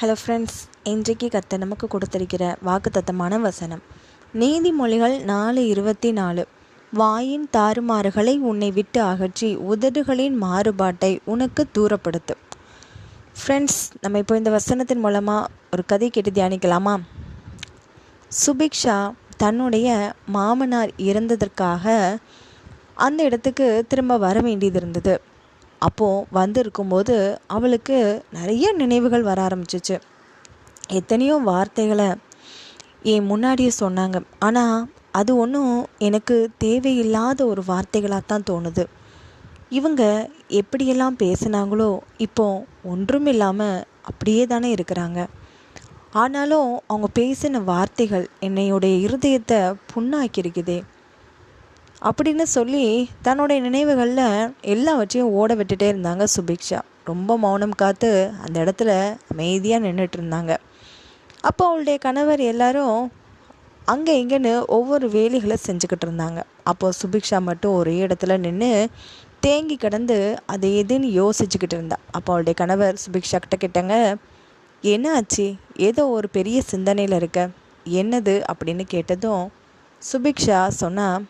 Hello friends இன்றைக்கு கத்த நமக்கு கொடுத்திருக்கிற வாக்குத்தத்தமான வசனம். நீதிமொழிகள் நாலு இருபத்தி நாலு. வாயின் தாறுமாறுகளை உன்னை விட்டு அகற்றி உதடுகளின் மாறுபாட்டை உனக்கு தூரப்படுத்து. ஃப்ரெண்ட்ஸ் நம்ம இப்போ இந்த வசனத்தின் மூலமாக ஒரு கதை கேட்டு தியானிக்கலாமா? சுபிக்ஷா தன்னுடைய மாமனார் இறந்ததற்காக அந்த இடத்துக்கு திரும்ப வர வேண்டியது இருந்தது. அப்போது வந்திருக்கும்போது அவளுக்கு நிறைய நினைவுகள் வர ஆரம்பிச்சிச்சு. எத்தனையோ வார்த்தைகளை என் முன்னாடியே சொன்னாங்க. ஆனால் அது ஒன்றும் எனக்கு தேவையில்லாத ஒரு வார்த்தைகளாக தான் தோணுது. இவங்க எப்படியெல்லாம் பேசுனாங்களோ இப்போ ஒன்றும் இல்லாமல் அப்படியே தானே இருக்கிறாங்க. ஆனாலும் அவங்க பேசின வார்த்தைகள் என்னையுடைய இருதயத்தை புண்ணாக்கியிருக்குதே. அப்படின்னு சொல்லி தன்னுடைய நினைவுகளில் எல்லாவற்றையும் ஓட விட்டுட்டே இருந்தாங்க சுபிக்ஷா. ரொம்ப மௌனம் காத்து அந்த இடத்துல அமைதியாக நின்றுட்டு இருந்தாங்க. அப்போ அவளுடைய கணவர் எல்லாரும் அங்கே இங்கேன்னு ஒவ்வொரு வேலைகளை செஞ்சுக்கிட்டு இருந்தாங்க. அப்போது சுபிக்ஷா மட்டும் ஒரே இடத்துல நின்று தேங்கி கிடந்து அதை எதுன்னு யோசிச்சுக்கிட்டு இருந்தா. அப்போ அவளுடைய கணவர் சுபிக்ஷா கிட்ட கிட்டங்க என்ன ஆச்சு? ஏதோ ஒரு பெரிய சிந்தனையில் இருக்க. என்னது? அப்படின்னு கேட்டதும் சுபிக்ஷா சொன்னால்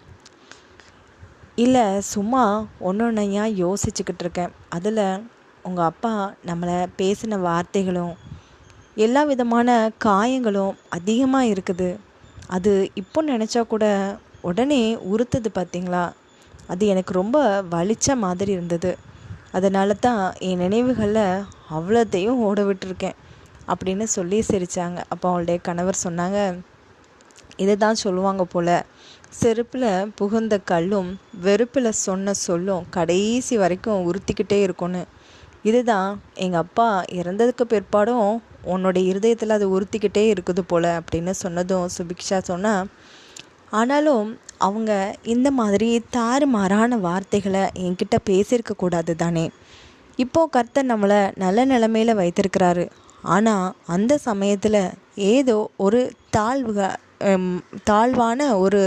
இல்லை சும்மா ஒன்று ஒன்றையா யோசிச்சுக்கிட்டு இருக்கேன். அதில் உங்கள் அப்பா நம்மளை பேசின வார்த்தைகளும் எல்லா விதமான காயங்களும் அதிகமாக இருக்குது. அது இப்போ நினச்சா கூட உடனே உறுத்துது பார்த்தீங்களா அது எனக்கு ரொம்ப வலிச்ச மாதிரி இருந்தது. அதனால தான் என் நினைவுகளில் அவ்வளோத்தையும் ஓட விட்டுருக்கேன். அப்படின்னு சொல்லி சிரித்தாங்க அப்போ அவளுடைய கணவர் சொன்னாங்க இதை தான் சொல்லுவாங்க போல் செருப்பில் புகுந்த கல்லும் வெறுப்பில் சொன்ன சொல்லும் கடைசி வரைக்கும் உறுத்திக்கிட்டே இருக்கும்னு. இதுதான் எங்கள் அப்பா இறந்ததுக்கு பிற்பாடும் உன்னோட இருதயத்தில் அது உறுத்திக்கிட்டே இருக்குது போல் அப்படின்னு சொன்னதும் சுபிக்ஷா சொன்னால் ஆனாலும் அவங்க இந்த மாதிரி தாறுமாறான வார்த்தைகளை என்கிட்ட பேசியிருக்க கூடாது தானே. இப்போது கர்த்தர் நம்மளை நல்ல நிலமையில் வைத்திருக்கிறாரு. ஆனால் அந்த சமயத்தில் ஏதோ ஒரு தாழ்வு தாழ்வான ஒரு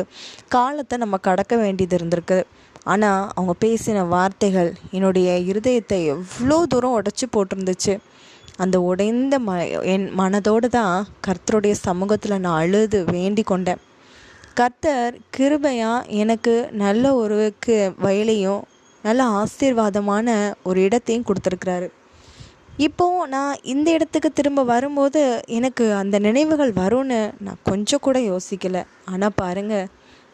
காலத்தை நம்ம கடக்க வேண்டியது இருந்திருக்கு. ஆனால் அவங்க பேசின வார்த்தைகள் என்னுடைய இருதயத்தை எவ்வளோ தூரம் உடச்சி போட்டிருந்துச்சு. அந்த உடைந்த ம என் மனதோடு தான் கர்த்தருடைய சமூகத்தில் நான் அழுது வேண்டி கொண்டேன். கர்த்தர் கிருபையாக எனக்கு நல்ல ஒரு வயலையும் நல்ல ஆசீர்வாதமான ஒரு இடத்தையும் கொடுத்துருக்குறாரு. இப்போது நான் இந்த இடத்துக்கு திரும்ப வரும்போது எனக்கு அந்த நினைவுகள் வரும்னு நான் கொஞ்சம் கூட யோசிக்கலை. ஆனால் பாருங்கள்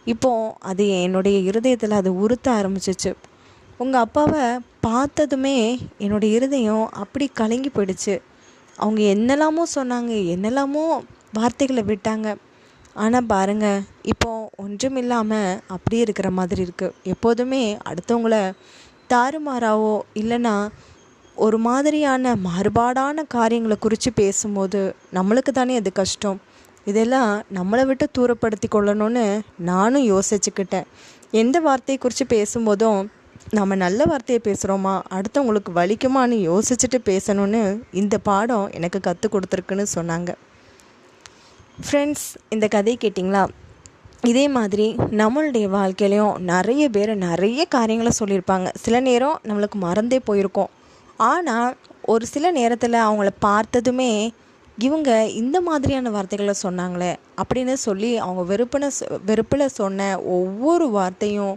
இப்போது அது என்னுடைய இருதயத்தில் அது உறுத்த ஆரம்பிச்சிச்சு. உங்கள் அப்பாவை பார்த்ததுமே என்னுடைய இருதயம் அப்படி கலங்கி போயிடுச்சு. அவங்க என்னெல்லாமோ சொன்னாங்க என்னெல்லாமோ வார்த்தைகளை விட்டாங்க. ஆனால் பாருங்கள் இப்போ ஒன்றும் இல்லாமல் அப்படியே இருக்கிற மாதிரி இருக்குது எப்போதுமே அடுத்தவங்கள தாறுமாறாவோ இல்லைன்னா ஒரு மாதிரியான மாறுபாடான காரியங்களை குறித்து பேசும்போது நம்மளுக்கு தானே அது கஷ்டம். இதெல்லாம் நம்மளை விட்டு தூரப்படுத்தி கொள்ளணும்னு நானும் யோசிச்சுக்கிட்டேன். எந்த வார்த்தையை குறித்து பேசும்போதும் நம்ம நல்ல வார்த்தையை பேசுகிறோமா அடுத்தவங்களுக்கு வலிக்குமான்னு யோசிச்சுட்டு பேசணும்னு இந்த பாடம் எனக்கு கற்றுக் கொடுத்துருக்குன்னு சொன்னாங்க. ஃப்ரெண்ட்ஸ் இந்த கதை கேட்டிங்களா? இதே மாதிரி நம்மளுடைய வாழ்க்கையிலையும் நிறைய பேர் நிறைய காரியங்களை சொல்லியிருப்பாங்க. சில நேரம் நம்மளுக்கு மறந்தே போயிருக்கோம். ஆனால் ஒரு சில நேரத்தில் அவங்கள பார்த்ததுமே இவங்க இந்த மாதிரியான வார்த்தைகளை சொன்னாங்களே அப்படின்னு சொல்லி அவங்க வெறுப்பின வெறுப்பில் சொன்ன ஒவ்வொரு வார்த்தையும்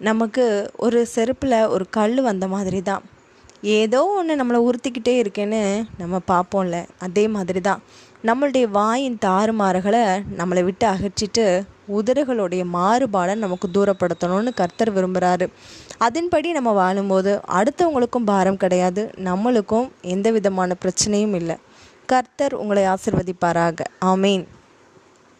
நமக்கு ஒரு செருப்பில் ஒரு கல் வந்த மாதிரி தான் ஏதோ ஒன்று நம்மளை உறுத்திக்கிட்டே இருக்கேன்னு நம்ம பார்ப்போம்ல அதே மாதிரி தான் நம்மளுடைய வாயின் தாறுமாறுகளை நம்மளை விட்டு அகற்றிட்டு உதடுகளுடைய மாறுபாடை நமக்கு தூரப்படுத்தணும்னு கர்த்தர் விரும்புகிறாரு அதன்படி நம்ம வாழும்போது அடுத்தவங்களுக்கும் பாரம் கிடையாது நம்மளுக்கும் எந்த விதமான பிரச்சனையும் இல்லை. கர்த்தர் உங்களை ஆசிர்வதிப்பாராக. ஆமீன்.